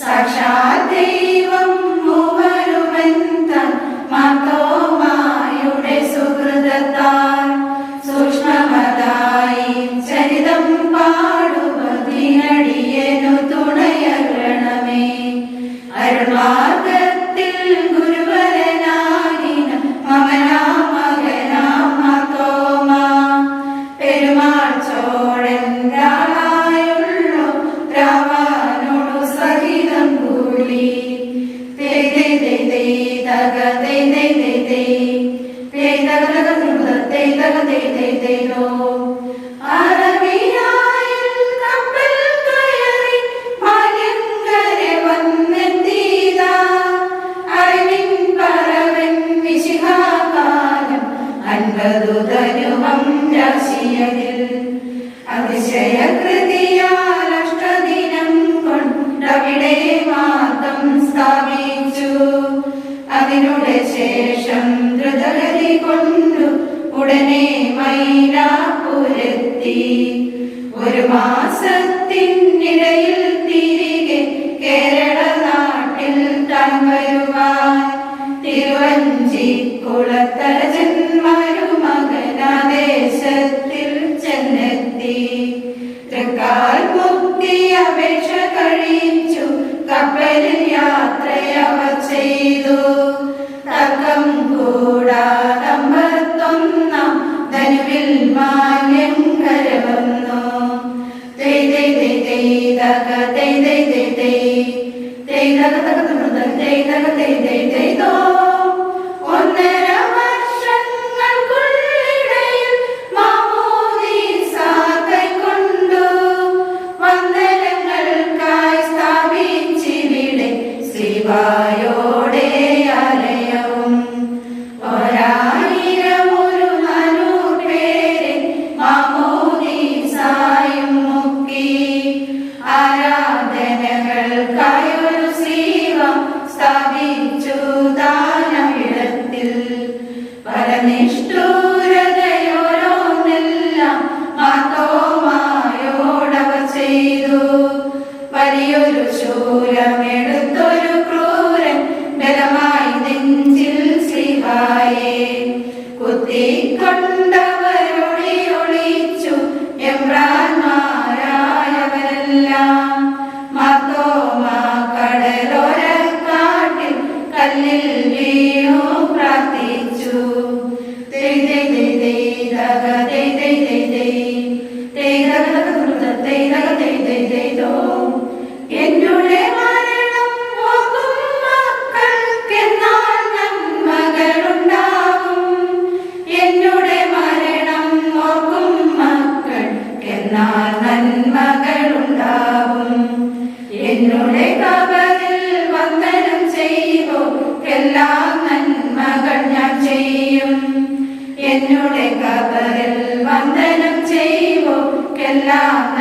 साक्षात् തക തൈ തൈ തൈ തൈ തൈ തക തക തക തൈ തക തൈ തൈ തൈ തോ അനുപം കൊണ്ടവിടെ മാർഗം സ്ഥാപിച്ചു അതിനുടെ ശേഷം ദ്രുതഗതി കൊണ്ടു ഉടനെ മൈലാപ്പുരത്തി. ഒരു മാസത്തിനിടയിൽ തിരികെ കേരള നാട്ടിൽ തൻ വരുവാൻ തിരുവഞ്ചിക്കുള ഇന്നലത്തെ la